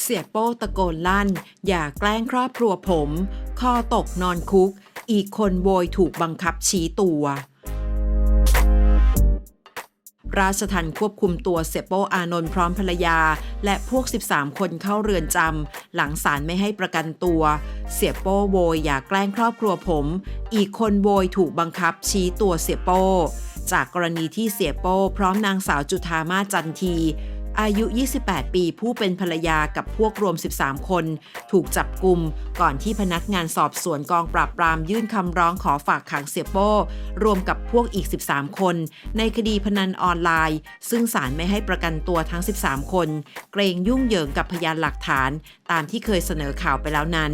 เสียโป้ตะโกนลั่น อย่าแกล้งครอบครัวผม คอตกนอนคุก อีกคนโวยถูกบังคับชี้ตัว ราชทันควบคุมตัวเสียโป้อานนท์พร้อมภรรยา และพวก 13 คนเข้าเรือนจำ หลังศาลไม่ให้ประกันตัว เสียโป้โวยอย่าแกล้งครอบครัวผม อีกคนโวยถูกบังคับชี้ตัวเสียโป้ จากกรณีที่เสียโป้พร้อมนางสาวจุธามาจันที อายุ 28 ปีผู้เป็นภรรยากับพวกรวม 13 คน ถูกจับกลุ่มก่อนที่พนักงานสอบสวนกองปราบปรามยื่นคำร้องขอฝากขังเสียโป้ รวมกับพวกอีก 13 คน ในคดีพนันออนไลน์ ซึ่งศาลไม่ให้ประกันตัวทั้ง 13 คน เกรงยุ่งเหยิงกับพยานหลักฐาน ตามที่เคยเสนอข่าวไปแล้วนั้น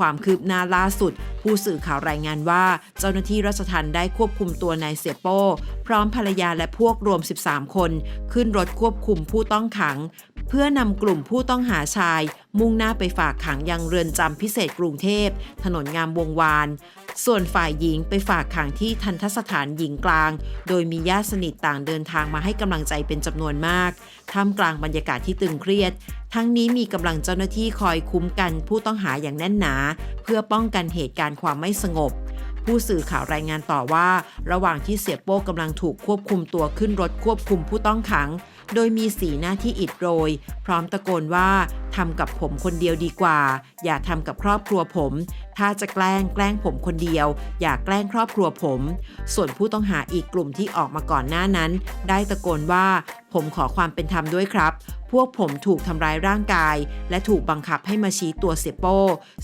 ความคืบหน้าล่าสุด ผู้สื่อข่าวรายงานว่า เจ้าหน้าที่ราชทัณฑ์ได้ควบคุมตัวนายเสียโป้ พร้อมภรรยาและพวกรวม 13 คน ขึ้นรถควบคุมผู้ต้องขัง เพื่อนำกลุ่มผู้ต้องหาชาย มุ่งหน้าไปฝากขังยังเรือนจำพิเศษกรุงเทพ ถนนงามวงวาน ส่วนฝ่ายหญิงไปฝากขังที่ทันทสถานหญิงกลาง โดยมีญาติสนิทต่างเดินทางมาให้กำลังใจเป็นจำนวนมาก ท่ามกลางบรรยากาศที่ตึงเครียด ทั้งนี้มีกำลังเจ้าหน้าที่คอยคุ้มกันผู้ต้องหาอย่างแน่นหนา เพื่อป้องกันเหตุการณ์ความไม่สงบ ผู้สื่อข่าวรายงานต่อว่า ระหว่างที่เสียโป้กำลังถูกควบคุมตัวขึ้นรถควบคุมผู้ต้องขัง โดยมีสีหน้าที่อิดโรย พร้อมตะโกนว่าทำกับผมคนเดียวดีกว่า อย่าทำกับครอบครัวผม ถ้าจะแกล้งแกล้งผมคนเดียว อย่าแกล้งครอบครัวผม ส่วนผู้ต้องหาอีกกลุ่มที่ออกมาก่อนหน้านั้น ได้ตะโกนว่า ผมขอความเป็นธรรมด้วยครับ พวกผมถูกทำร้ายร่างกาย และถูกบังคับให้มาชี้ตัวเสียโป้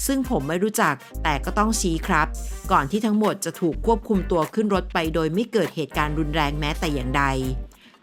ซึ่งผมไม่รู้จักแต่ก็ต้องชี้ครับ ก่อนที่ทั้งหมดจะถูกควบคุมตัวขึ้นรถไปโดยไม่เกิดเหตุการณ์รุนแรงแม้แต่อย่างใด